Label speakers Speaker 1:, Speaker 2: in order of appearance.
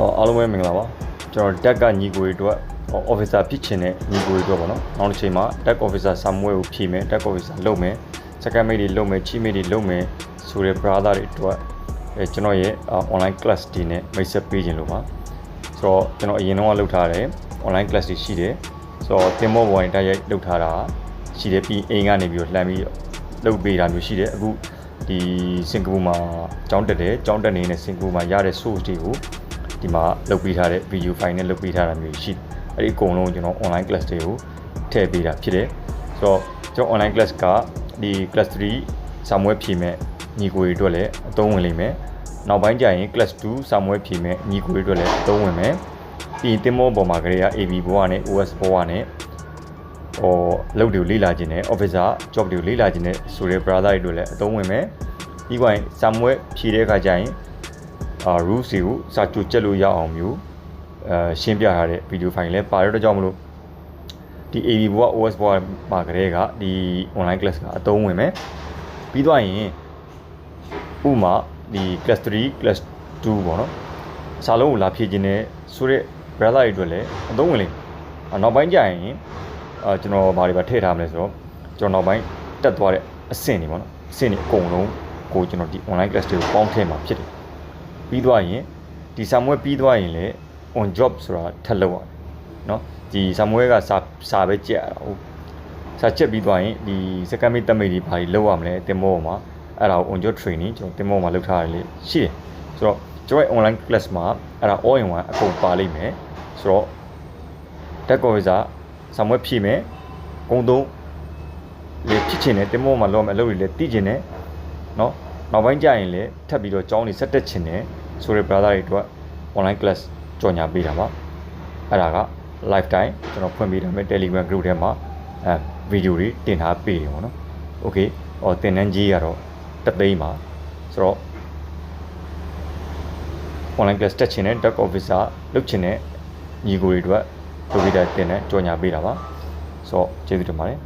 Speaker 1: ဟောအားလုံးပဲမင်္ဂလာပါကျွန်တော်တက်ကညီကိုတွေအတွက် officer ဖြစ်ချင်တဲ့ညီကိုတွေအတွက်ပေါ့နော်နောက်တစ်ချိန်မှာ tech officer စာမွေးကိုဖြည့်မယ် tech officer လုပ်မယ် second mate တွေလုပ်မယ် chief mate တွေလုပ်မယ်ဆိုတဲ့ brother တွေအတွက်အဲကျွန်တော်ရဲ့ online class တွေနဲ့မိတ်ဆက်ပေးခြင်းလို့ပါဆိုတော့ကျွန်တော်အရင်တော့လုပ်ထားတယ် online class တွေရှိတယ်ဆိုတော့သင်မောပေါ်ရင်တိုက်ရိုက်လုပ်ထားတာရှိတယ်ပြီးအိမ်ကနေပြီးတော့လှမ်းပြီးလုပ်ပေးတာမျိုးရှိတယ်အခုဒီစင်ကာပူမှာကျောင်းတက်တယ်ကျောင်းတက်နေတဲ့စင်ကာပူမှာရတဲ့ source တွေကို ဒီမှာလုပ်ပေးထားတဲ့ video file နဲ့လုပ်ပေးထားတာမျိုးရှိတယ်အဲ့ဒီအကုန်လုံးကျွန်တော် online class တွေကိုထည့်ပေးတာဖြစ်တယ်ဆိုတော့ကျွန်တော် online class ကဒီ class 3စာမွေးဖြည့်မဲ့ညီကိုတွေအတွက်လည်းအသုံးဝင်လိမ့်မယ်နောက်ပိုင်းကျရင် class 2စာမွေးဖြည့်မဲ့ညီကိုတွေအတွက်လည်းအသုံးဝင်မယ်ပြီးရင်တင်မောပေါ်မှာကလေးက AB ဘောကနေ OS ဘောကနေဟိုလုပ်တွေကိုလေ့လာခြင်းနဲ့ officer job တွေကိုလေ့လာခြင်းနဲ့ဆိုတဲ့ brother တွေအတွက်လည်းအသုံးဝင်မယ်ပြီးရင်စာမွေးဖြည့်တဲ့အခါကျရင်အာ rules တွေကိုစာကြိုချက်လို့ရအောင်မျိုးအဲရှင်းပြထားတဲ့ video file လည်းပါရတော့ကြောင့်မလို့ဒီ AV ဘောက OS ဘောမှာကလေးကဒီ online class ကအသုံးဝင်မယ်ပြီးတော့ရင်ဥမာဒီ class 3 class 2ပေါ့နော်စာလုံးကိုလာဖြည့်ခြင်းနဲ့ဆိုတဲ့ brother တွေအတွက်လည်းအသုံးဝင်လိမ့်မယ်နောက်ပိုင်းကျရင်အာကျွန်တော်ဘာတွေပါထည့်ထားမလဲဆိုတော့ကျွန်တော်နောက်ပိုင်းတက်သွားတဲ့အဆင့်တွေပေါ့နော်အဆင့်တွေအကုန်လုံးကိုကျွန်တော်ဒီ online class တွေကိုပေါင်းထည့်မှာဖြစ်တယ် ပြီးသွားရင်ဒီဆာမွဲပြီးသွားရင်လည်း on job ဆိုတာထပ်လုပ်ရတယ်เนาะဒီဆာမွဲကစာစာပဲကြက်ရတာဟုတ်စာချက်ပြီးသွားရင်ဒီ second mate တက်မိတ်ဒီဘာကြီးလုပ်ရမလဲတင်မောပေါ်မှာအဲ့ဒါကို on job training ကျွန်တော်တင်မောပေါ်မှာလုပ်ထားရလေရှိတယ်ဆိုတော့ကျွန်တော် online class မှာအဲ့ဒါ all in one အကုန်ပါလိမ့်မယ်ဆိုတော့ tech officer ဆာမွဲဖြည့်မယ်ဂုံသုံးလေဖြစ်ချင်တယ်တင်မောပေါ်မှာလုပ်မယ်အလုပ်တွေလည်းတည်ချင်တယ်เนาะနောက်ပိုင်းကျရင်လည်းထပ်ပြီးတော့ကြောင်းနေဆက်တက်ချင်တယ် ဆိုတဲ့ brother တွေအတွက် online class ကြော်ညာပေးတာပါအဲ့ဒါက lifetime ကျွန်တော်ဖွင့်ပေးထားမယ် Telegram group ထဲမှာအဲဗီဒီယိုတွေတင်ထားပေးတယ်ပေါ့နော် okay ဟောတင်တန်းကြီးကတော့တသိန်းပါဆိုတော့ online class တက်ချင်တဲ့ tech officer လုပ်ချင်တဲ့ညီကိုတွေအတွက် computer တင်တဲ့ကြော်ညာပေးတာပါဆိုတော့ကျေးဇူးတင်ပါတယ်